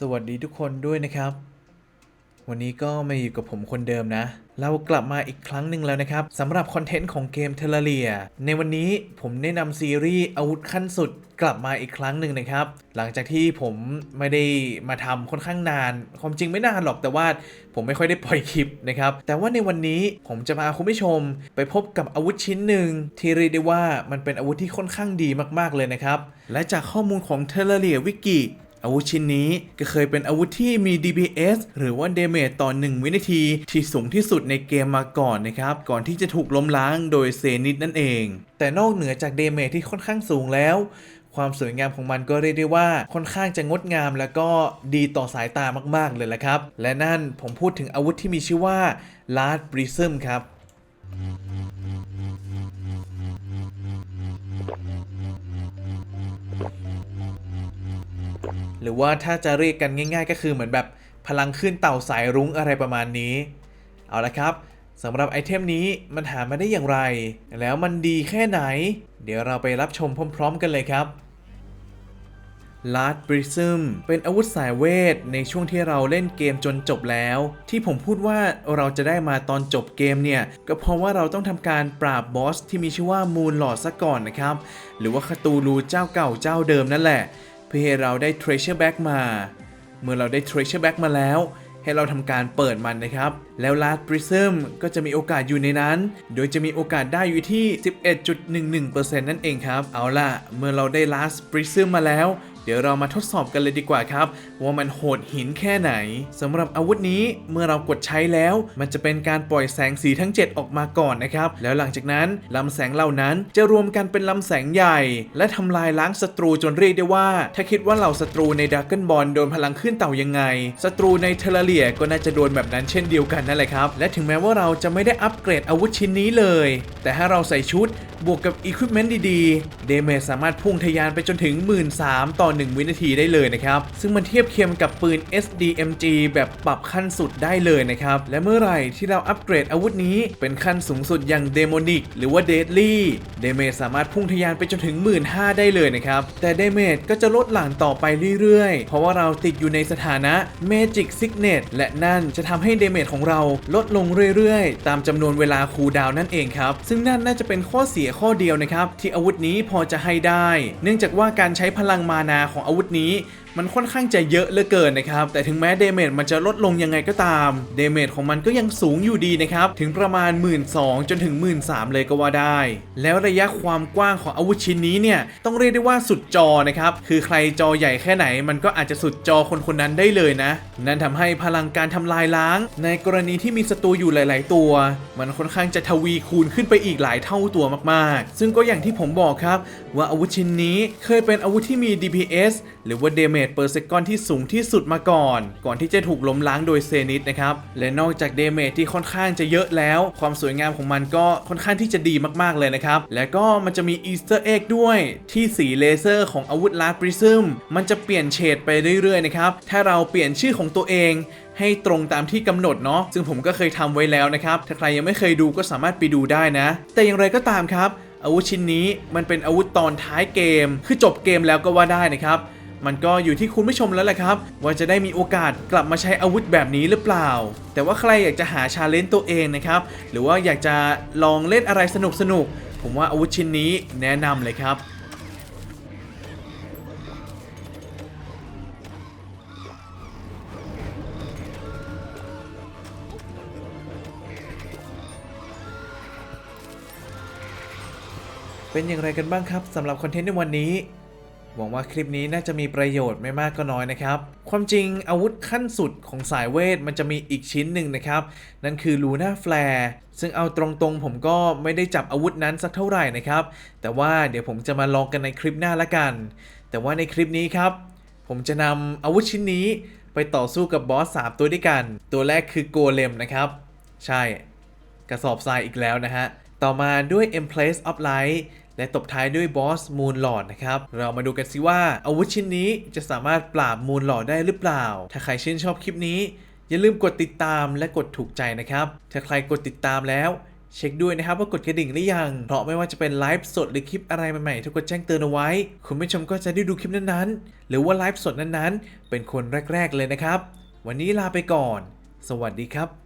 สวัสดีทุกคนด้วยนะครับ วันนี้ก็มาอยู่กับผมคนเดิมนะ เรากลับมาอีกครั้งหนึ่งแล้วนะครับสำหรับคอนเทนต์ของเกมเทเลเรียในวันนี้ผมแนะนำซีรีส์อาวุธขั้นสุดกลับมาอีกครั้งหนึ่งนะครับ หลังจากที่ผมไม่ได้มาทำค่อนข้างนาน ความจริงไม่นานหรอกแต่ว่าผมไม่ค่อยได้ปล่อยคลิปนะครับ แต่ว่าในวันนี้ผมจะพาคุณผู้ชม ไปพบกับอาวุธชิ้นหนึ่งที่เรียกได้ว่ามันเป็นอาวุธที่ค่อนข้างดีมากๆเลยนะครับ และจากข้อมูลของเทเลเรียวิกิ อาวุธชิ้นนี้ก็เคยเป็นอาวุธที่มี DPS หรือว่า Damage ต่อ 1 วินาที ที่สูงที่สุดในเกมมาก่อนนะครับ ก่อนที่จะถูกล้มล้างโดยเซนิดนั่นเอง แต่นอกเหนือจาก Damage ที่ค่อนข้างสูงแล้ว ความสวยงามของมันก็เรียกได้ว่าค่อนข้างจะงดงามแล้วก็ดีต่อสายตามากๆเลยละครับ และนั่นผมพูดถึงอาวุธที่มีชื่อว่า Last Prism ครับ หรือว่าถ้าจะเรียกกันง่าย ๆ ก็คือเหมือนแบบพลังขึ้นเต่าสายรุ้งอะไรประมาณนี้ เอาละครับสำหรับไอเทมนี้มันหามาได้อย่างไร แล้วมันดีแค่ไหน เดี๋ยวเราไปรับชมพร้อม ๆ กันเลยครับ Last Prism เป็นอาวุธสายเวท ในช่วงที่เราเล่นเกมจนจบแล้ว ที่ผมพูดว่าเราจะได้มาตอนจบเกมเนี่ย ก็เพราะว่าเราต้องทำการปราบบอสที่มีชื่อว่ามูนหลอดซะก่อนนะครับ หรือว่าคาตูลูเจ้าเก่าเจ้าเดิมนั่นแหละ พื่อให้เราได้ Treasure Back มา เมื่อเราได้ Treasure Back มาแล้ว ให้เราทำการเปิดมันนะครับ แล้ว Last Prism ก็จะมีโอกาสอยู่ในนั้น โดยจะมีโอกาสได้อยู่ที่ 11.11%นั่นเองครับ เอาล่ะ เมื่อเราได้ Last Prism มาแล้ว เดี๋ยวเรามาทดสอบกันเลยดีกว่าครับ ว่ามันโหดหินแค่ไหนสำหรับอาวุธนี้เมื่อเรากดใช้แล้ว มันจะเป็นการปล่อยแสงสีทั้ง 7 ออกมาก่อนนะครับ แล้วหลังจากนั้นลำแสงเหล่านั้นจะรวมกันเป็นลำแสงใหญ่ และทำลายล้างศัตรูจนเรียกได้ว่า ถ้าคิดว่าเหล่าศัตรูในดักเกิลบอลโดนพลังขึ้นเต่ายังไงศัตรูในเทเลเรียก็น่าจะโดนแบบนั้นเช่นเดียวกันนั่นแหละครับและถึงแม้ว่าเราจะไม่ได้อัปเกรดอาวุธชิ้นนี้เลย แต่ถ้าเราใส่ชุด บวกกับอุปกรณ์ดีๆ เดเมจสามารถพุ่งทะยานไปจนถึง 13,000ต่อ 1 วินาทีได้เลยนะครับ ซึ่งมันเทียบเคียงกับปืน SDMG แบบปรับขั้นสุดได้เลยนะครับ และเมื่อไหร่ที่เราอัปเกรดอาวุธนี้เป็นขั้นสูงสุดอย่างเดโมนิกหรือว่าเดดลี่เดเมจสามารถพุ่งทะยานไปจนถึง 15,000 ได้เลยนะครับ แต่เดเมจก็จะลดหลั่นต่อไปเรื่อยๆ เพราะว่าเราติดอยู่ในสถานะ Magic Signet และนั่นจะทำให้เดเมจของเราลดลงเรื่อยๆ ตามจำนวนเวลาคูลดาวน์นั่นเองครับ ซึ่งนั่นน่าจะเป็นข้อเสียข้อเดียวนะครับที่อาวุธนี้พอจะให้ได้ เนื่องจากว่าการใช้พลังมานาของอาวุธนี้ มันค่อนข้างจะเยอะเหลือเกินนะครับ แต่ถึงแม้เดเมจมันจะลดลงยังไงก็ตาม เดเมจของมันก็ยังสูงอยู่ดีนะครับ ถึงประมาณ 1 2 0 0 0จนถึง 1 3 0 0 0เลยก็ว่าได้ แล้วระยะความกว้างของอาวุธชิ้นนี้เนี่ย ต้องเรียกได้ว่าสุดจอนะครับ คือใครจอใหญ่แค่ไหน มันก็อาจจะสุดจอคนคนนั้นได้เลยนะ นั่นทำให้พลังการทำลายล้าง ในกรณีที่มีศัตรูอยู่หลาย ๆ ตัว มันค่อนข้างจะทวีคูณขึ้นไปอีกหลายเท่าตัวมาก ๆ ซึ่งก็อย่างที่ผมบอกครับ ว่าอาวุธชิ้นนี้เคยเป็นอาวุธที่มี DPS หรือว่า Damage per second ที่สูงที่สุดมาก่อน ก่อนที่จะถูกล้มล้างโดยเซนิตนะครับ และนอกจาก Damage ที่ค่อนข้างจะเยอะแล้ว ความสวยงามของมันก็ค่อนข้างที่จะดีมากๆเลยนะครับ และก็มันจะมี Easter Egg ด้วยที่สีเลเซอร์ของอาวุธ Last Prism มันจะเปลี่ยนเฉดไปเรื่อยๆนะครับ ถ้าเราเปลี่ยนชื่อของตัวเองให้ตรงตามที่กำหนดเนาะซึ่งผมก็เคยทำไว้แล้วนะครับ ถ้าใครยังไม่เคยดูก็สามารถไปดูได้นะ แต่อย่างไรก็ตามครับ อาวุธชิ้นนี้มันเป็นอาวุธตอนท้ายเกม คือจบเกมแล้วก็ว่าได้นะครับ มันก็อยู่ที่คุณผู้ชมแล้วแหละครับ ว่าจะได้มีโอกาสกลับมาใช้อาวุธแบบนี้หรือเปล่า แต่ว่าใครอยากจะหาชาเลนจ์ตัวเองนะครับ หรือว่าอยากจะลองเล่นอะไรสนุกๆผมว่าอาวุธชิ้นนี้แนะนำเลยครับเป็นอย่างไรกันบ้างครับสำหรับคอนเทนต์ในวันนี้ หวังว่าคลิปนี้น่าจะมีประโยชน์ไม่มากก็น้อยนะครับ ความจริงอาวุธขั้นสุดของสายเวทมันจะมีอีกชิ้นหนึ่งนะครับ นั่นคือลูน่าแฟร์ซึ่งเอาตรงๆผมก็ไม่ได้จับอาวุธนั้นสักเท่าไหร่นะครับ แต่ว่าเดี๋ยวผมจะมาลองกันในคลิปหน้าละกัน แต่ว่าในคลิปนี้ครับ ผมจะนำอาวุธชิ้นนี้ไปต่อสู้กับบอส3ตัวด้วยกัน ตัวแรกคือโกเลมนะครับ ใช่ กระสอบทรายอีกแล้วนะฮะ ต่อมาด้วย Empress of Light และตบท้ายด้วยบอส Moon Lord นะครับ เรามาดูกันสิว่าอาวุธชิ้นนี้จะสามารถปราบ Moon Lord ได้หรือเปล่า ถ้าใครชื่นชอบคลิปนี้ อย่าลืมกดติดตามและกดถูกใจนะครับ ถ้าใครกดติดตามแล้วเช็คด้วยนะครับว่ากดกระดิ่งหรือยัง เพราะไม่ว่าจะเป็นไลฟ์สดหรือคลิปอะไรใหม่ๆทุกคนแจ้งเตือนเอาไว้ คุณผู้ชมก็จะได้ดูคลิปนั้นๆ หรือว่าไลฟ์สดนั้นๆ เป็นคนแรก ๆ เลยนะครับ วันนี้ลาไปก่อน สวัสดีครับ